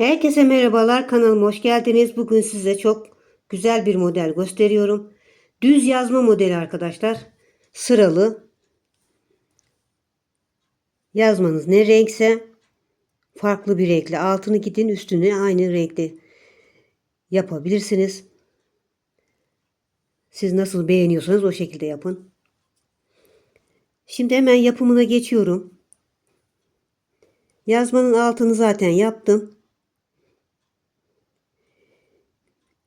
Herkese merhabalar kanalıma hoş geldiniz. Bugün size çok güzel bir model gösteriyorum. Düz yazma modeli arkadaşlar. Sıralı. Yazmanız ne renkse farklı bir renkle altını gidin üstünü aynı renkte yapabilirsiniz. Siz nasıl beğeniyorsanız o şekilde yapın. Şimdi hemen yapımına geçiyorum. Yazmanın altını zaten yaptım.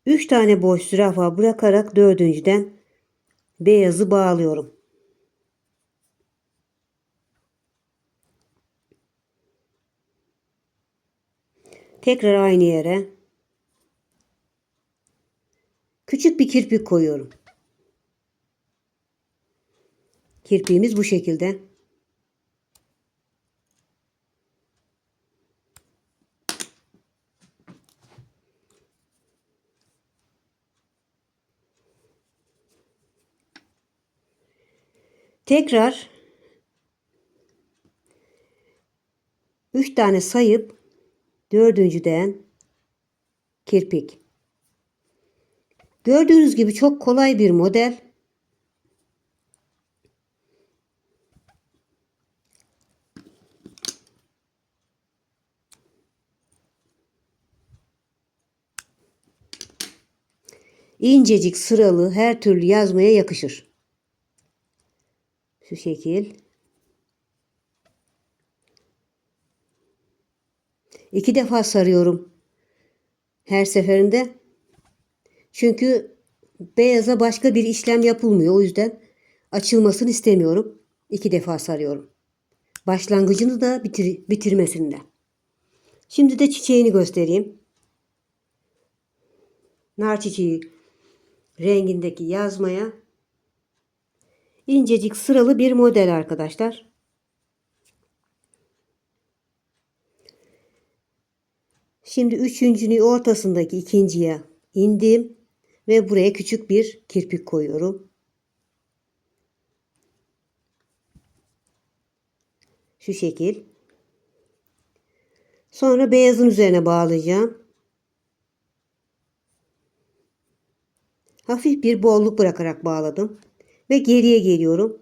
3 tane boş zürafa bırakarak dördüncüden beyazı bağlıyorum. Tekrar aynı yere küçük bir kirpik koyuyorum. Kirpiğimiz bu şekilde. Tekrar 3 tane sayıp dördüncüden kirpik. Gördüğünüz gibi çok kolay bir model. İncecik sıralı her türlü yazmaya yakışır. Şu şekil. İki defa sarıyorum. Her seferinde. Çünkü beyaza başka bir işlem yapılmıyor. O yüzden açılmasını istemiyorum. İki defa sarıyorum. Başlangıcını da bitir bitirmesinde. Şimdi de çiçeğini göstereyim. Nar çiçeği rengindeki yazmaya incecik sıralı bir model arkadaşlar. Şimdi üçüncünün ortasındaki ikinciye indim ve buraya küçük bir kirpik koyuyorum. Şu şekil. Sonra beyazın üzerine bağlayacağım. Hafif bir bolluk bırakarak bağladım ve geriye geliyorum.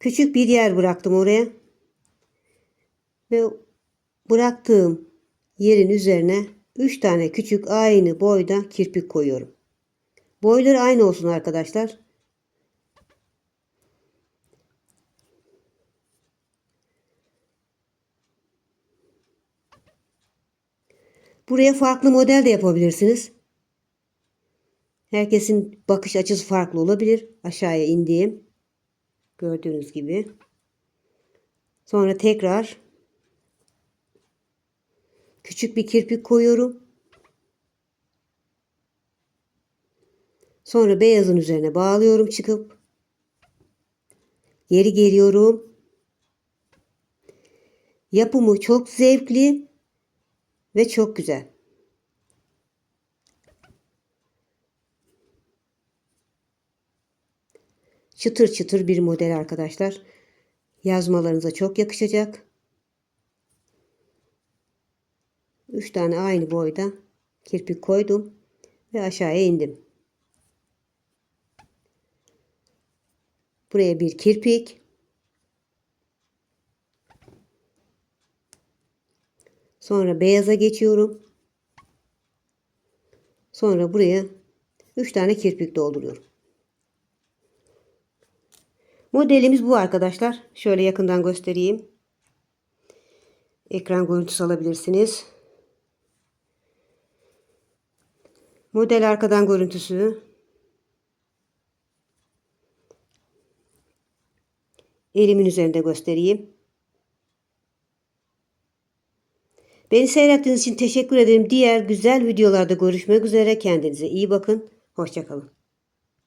Küçük bir yer bıraktım oraya. Ve bıraktığım yerin üzerine 3 tane küçük aynı boyda kirpik koyuyorum. Boyları aynı olsun arkadaşlar. Buraya farklı model de yapabilirsiniz. Herkesin bakış açısı farklı olabilir. Aşağıya indiğim. Gördüğünüz gibi. Sonra tekrar küçük bir kirpik koyuyorum. Sonra beyazın üzerine bağlıyorum çıkıp. Geri geliyorum. Yapımı çok zevkli ve çok güzel. Çıtır çıtır bir model arkadaşlar. Yazmalarınıza çok yakışacak. 3 tane aynı boyda kirpik koydum ve aşağıya indim. Buraya bir kirpik. Sonra beyaza geçiyorum. Sonra buraya 3 tane kirpik dolduruyorum. Modelimiz bu arkadaşlar. Şöyle yakından göstereyim. Ekran görüntüsü alabilirsiniz. Model arkadan görüntüsü. Elimin üzerinde göstereyim. Beni seyrettiğiniz için teşekkür ederim. Diğer güzel videolarda görüşmek üzere. Kendinize iyi bakın. Hoşçakalın.